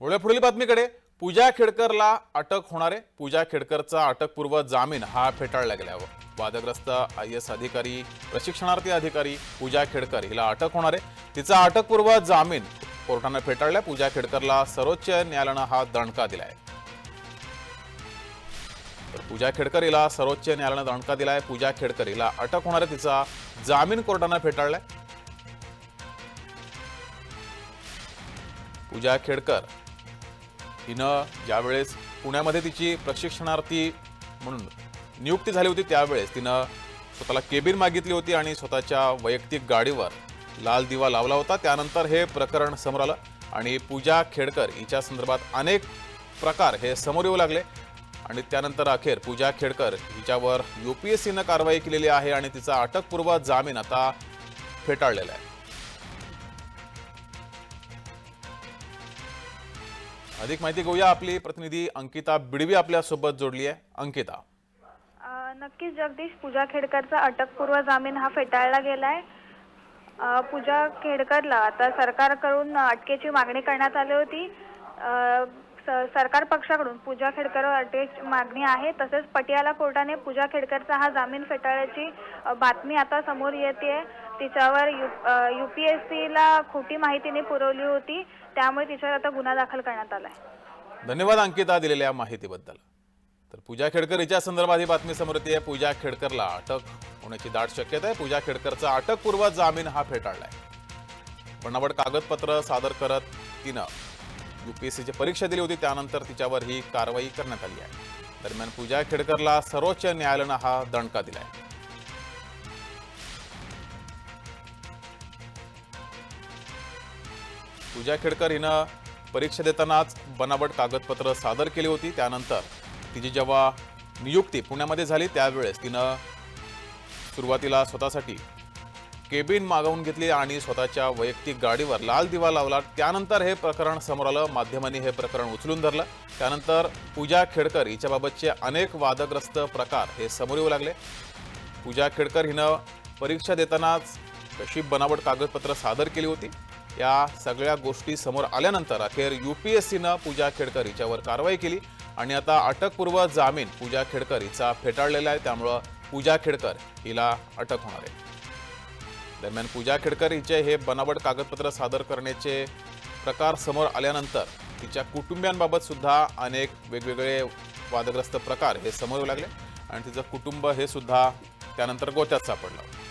वळूया पुढील बातमीकडे. पूजा खेडकरला अटक होणार. आहे पूजा खेडकरचा अटकपूर्व जामीन हा फेटाळला गेला वादग्रस्त आय एस अधिकारी प्रशिक्षणार्थी अधिकारी पूजा खेडकर हिला अटक होणार. आहे तिचा अटकपूर्व जामीन कोर्टानं फेटाळलाय. पूजा खेडकरला सर्वोच्च न्यायालयानं हा दणका दिलाय. तर पूजा खेडकर हिला सर्वोच्च न्यायालयानं दणका दिलाय. पूजा खेडकर हिला अटक होणार. आहे तिचा जामीन कोर्टानं फेटाळलाय. पूजा खेडकर हिनं ज्यावेळेस पुण्यामध्ये तिची प्रशिक्षणार्थी म्हणून नियुक्ती झाली होती त्यावेळेस तिनं स्वतःला केबिन मागितली होती आणि स्वतःच्या वैयक्तिक गाडीवर लाल दिवा लावला होता. त्यानंतर हे प्रकरण समोर आलं आणि पूजा खेडकर हिच्या संदर्भात अनेक प्रकार हे समोर येऊ लागले. आणि त्यानंतर अखेर पूजा खेडकर हिच्यावर यू पी एस सीनं कारवाई केलेली आहे आणि तिचा अटकपूर्व जामीन आता फेटाळलेला आहे. अधिक माहिती घेऊया. आपली प्रतिनिधी अंकिता बिडवी आपल्यासोबत जोडली आहे अंकिता नक्कीच जगदीश पूजा खेडकरचा अटकपूर्व जामीन हा फेटाळला गेलाय. पूजा खेडकरला आता सरकारकडून अटकेची मागणी करण्यात आली होती. स- सरकार पक्षाकडून पूजा खेडकरवर अटकेची मागणी आहे. तसेच पटियाला कोर्टाने पूजा खेडकरचा हा जामीन फेटाळल्याची बातमी आता समोर येते तिच्यावर यू पी एस सीला खोटी माहितीने पुरवली होती. त्यामुळे तिच्यावर आता गुन्हा दाखल करण्यात आलाय. धन्यवाद अंकिता दिलेल्या माहितीबद्दल. तर पूजा खेडकर हिच्या संदर्भात ही बातमी समोर येते. पूजा खेडकरला अटक होण्याची दाट शक्यता आहे. पूजा खेडकरचा अटकपूर्व जामीन हा फेटाळलाय बनावट कागदपत्र सादर करत तिनं युपीएससीची परीक्षा दिली होती. त्यानंतर तिच्यावर ही कारवाई करण्यात आली आहे. दरम्यान पूजा खेडकरला सर्वोच्च न्यायालयानं हा दणका दिलाय. पूजा खेडकर हिनं परीक्षा देतानाच बनावट कागदपत्र सादर केली होती. त्यानंतर तिची जेव्हा नियुक्ती पुण्यामध्ये झाली त्यावेळेस तिनं सुरुवातीला स्वतःसाठी केबिन मागवून घेतली आणि स्वतःच्या वैयक्तिक गाडीवर लाल दिवा लावला. त्यानंतर हे प्रकरण समोर आलं माध्यमांनी हे प्रकरण उचलून धरलं. त्यानंतर पूजा खेडकर हिच्याबाबतचे अनेक वादग्रस्त प्रकार हे समोर येऊ लागले. पूजा खेडकर हिनं परीक्षा देतानाच कशी बनावट कागदपत्र सादर केली होती. या सगळ्या गोष्टी समोर आल्यानंतर अखेर युपीएससीनं पूजा खेडकर हिच्यावर कारवाई केली. आणि आता अटकपूर्व जामीन पूजा खेडकर हिचा फेटाळलेला आहे. त्यामुळं पूजा खेडकर हिला अटक होणार आहे. दरम्यान पूजा खेडकर हिचे हे बनावट कागदपत्र सादर करण्याचे प्रकार समोर आल्यानंतर तिच्या कुटुंबियांबाबत सुद्धा अनेक वेगवेगळे वादग्रस्त प्रकार हे समोर येऊ लागले. आणि तिचं कुटुंब हे सुद्धा त्यानंतर गोत्यात सापडलं.